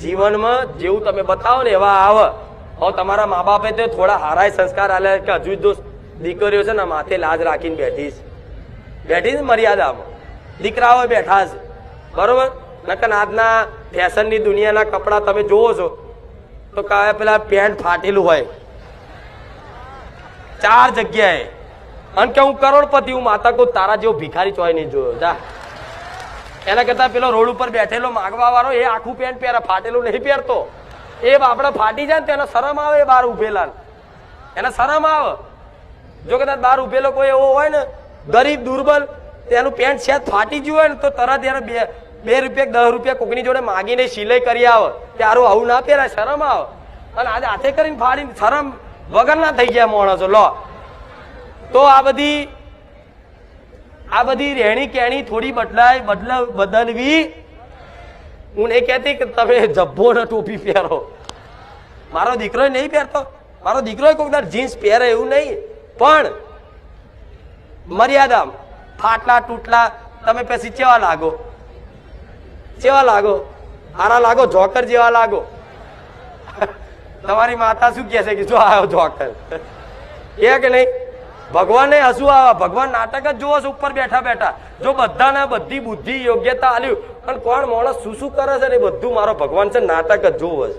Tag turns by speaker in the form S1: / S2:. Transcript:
S1: જીવનમાં જેવું તમે બતાવો ને એવા આવ. તમારા મા બાપે તો થોડા હારાય સંસ્કાર આલ્યા કે હજુ દોસ્ત દીકરીઓ છે ને માથે લાજ રાખીને બેઠી છે. બેઠી છે મર્યાદામાં. દીકરાઓ બેઠા છે. બરોબર? નકન આજના ફેશનની દુનિયાના કપડાં તમે જોવો છો, તો કાંઈ પેલા પેન્ટ ફાટેલું હોય. ચાર જગ્યાએ. અને કે હું કરોડપતિ, હું માતા કો તારા જેવો ભિખારી ચોય નહીં જોયો. જા. એના કરતા પેલો રોડ ઉપર બેઠેલો માગવા વાળો એ આખું પેન્ટ પહેરે, ફાટેલું નહીં પહેરતો. એ આપણે ફાટી જાય ને તો એને શરમ આવે એ બહાર ઉભેલા એને શરમ આવે. જો કદાચ બહાર ઉભેલો કોઈ એવો હોય ને, ગરીબ, દુર્બલ તેનું પેન્ટ છે ફાટી ગયું હોય ને, તો તરત એને બે બે રૂપિયા, દસ રૂપિયા કોકની જોડે માગીને સિલાઈ કરી આવે. ત્યારે આવું ના પહેરાય, શરમ આવે. અને આજે હાથે કરીને ફાડીને શરમ વગર ના થઈ ગયા માણસો, લો. તો આ બધી આ બધી રહેણી કેણી થોડી બદલાય, બદલ બદલવી. હું નહીં કહેતી કે તમે જબ્બો ને ટોપી પહેરો. મારો દીકરો નહીં પહેરતો. મારો દીકરો કોઈક જીન્સ પહેરે એવું નહીં. પણ મર્યાદા, ફાટલા, તૂટલા, તમે પછી ચેવા લાગો? ચેવા લાગો? હારા લાગો? જોકર જેવા લાગો? તમારી માતા શું કહે છે કે જો આવ્યો જોકર? એ કે નહીં? ભગવાનને હસુ આવા ભગવાન નાટક જ જોવો ઉપર બેઠા બેઠા. જો બધાને બધી બુદ્ધિ યોગ્યતા આલ્યું પણ કોણ માણસ શું શું કરે છે ને બધું મારો ભગવાન છે, નાટક જ જોવો છે